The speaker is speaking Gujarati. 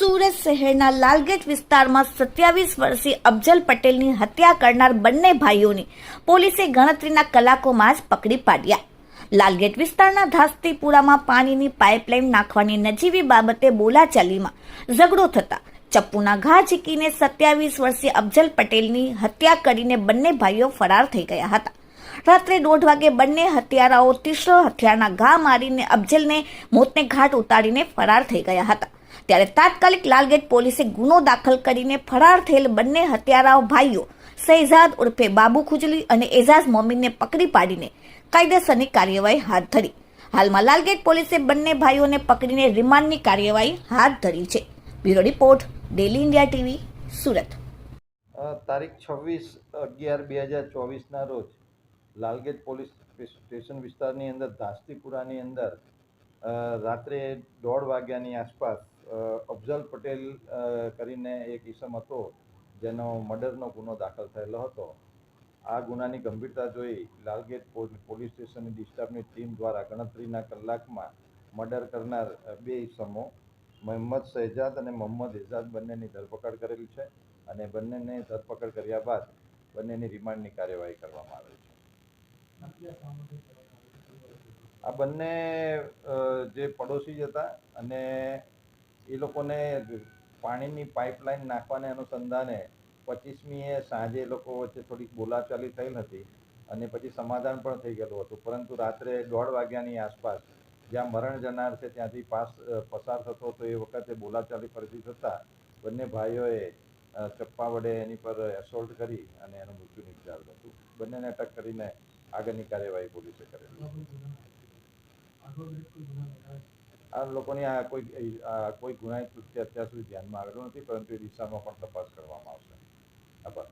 સુરત શહેરના લાલગેટ વિસ્તારમાં સત્યાવીસ વર્ષીય અફજલ પટેલની હત્યા કરનાર બંને ભાઈઓની પોલીસે ગણતરીના કલાકોમાં જ પકડી પાડ્યા. લાલગેટ વિસ્તારના ધાસ્તીપુરામાં પાણીની પાઇપલાઇન નાખવાની નજીવી બાબતે બોલાચાલીમાં ઝઘડો થતા ચપ્પુના ઘા ઝીકીને સત્યાવીસ વર્ષીય અફજલ પટેલની હત્યા કરીને બંને ભાઈઓ ફરાર થઈ ગયા હતા. રાત્રે દોઢ વાગે બંને હત્યારાઓ તીસરો હથિયારના ઘા મારીને અફજલને મોતને ઘાટ ઉતારીને ફરાર થઈ ગયા હતા. ત્યારે તાત્કાલિક લાલગેટ પોલીસે ગુનો દાખલ કરીને ફરાર થયેલ બંને હત્યારાઓ ભાઈઓ શહેજાદ ઉર્ફે બાબુ ખુજલી અને એઝાઝ મોમીનને પકડી પાડીને કાયદેસરની કાર્યવાહી હાથ ધરી. હાલમાં લાલગેટ પોલીસે બંને ભાઈઓને પકડીને રિમાન્ડની કાર્યવાહી હાથ ધરી છે. Bureau report, daily India TV, Surat. તારીખ છવ્વીસ અગિયાર બે હજાર ચોવીસના રોજ લાલગેટ પોલીસ સ્ટેશન વિસ્તારની અંદર ધાસ્તીપુરાની અંદર રાત્રે દોઢ વાગ્યાની આસપાસ અફઝલ પટેલ કરીને એક ઈસમ હતો, જેનો મર્ડરનો ગુનો દાખલ થયેલો હતો. આ ગુનાની ગંભીરતા જોઈ લાલગેટ પોલીસ સ્ટેશનની ડિસ્ટાફની ટીમ દ્વારા ગણતરીના કલાકમાં મર્ડર કરનાર બે ઈસમો મહમ્મદ શહેજાદ અને મોહમ્મદ એજાદ બંનેની ધરપકડ કરેલી છે અને બંનેને ધરપકડ કર્યા બાદ બંનેની રિમાન્ડની કાર્યવાહી કરવામાં આવે છે. આ બંને જે પડોશી જ હતા અને એ લોકોને પાણીની પાઇપલાઇન નાખવાને અનુસંધાને પચીસમીએ સાંજે એ લોકો વચ્ચે થોડીક બોલાચાલી થયેલ હતી અને પછી સમાધાન પણ થઈ ગયેલું હતું. પરંતુ રાત્રે દોઢ વાગ્યાની આસપાસ જ્યાં મરણ જનાર છે ત્યાંથી પાસ પસાર થતો હતો એ વખતે બોલાચાલી ફરીથી થતાં બંને ભાઈઓએ ચપ્પા વડે એની પર એસોલ્ટ કરી અને એનું મૃત્યુ નિપજાવેલું હતું. બંનેને અટક કરીને આગળની કાર્યવાહી પોલીસે કરેલી. આ લોકોની આ કોઈ કોઈ ગુનાહિત કૃત્ય અત્યાર સુધી ધ્યાનમાં આવેલું નથી, પરંતુ એ દિશામાં પણ તપાસ કરવામાં આવશે. આભાર.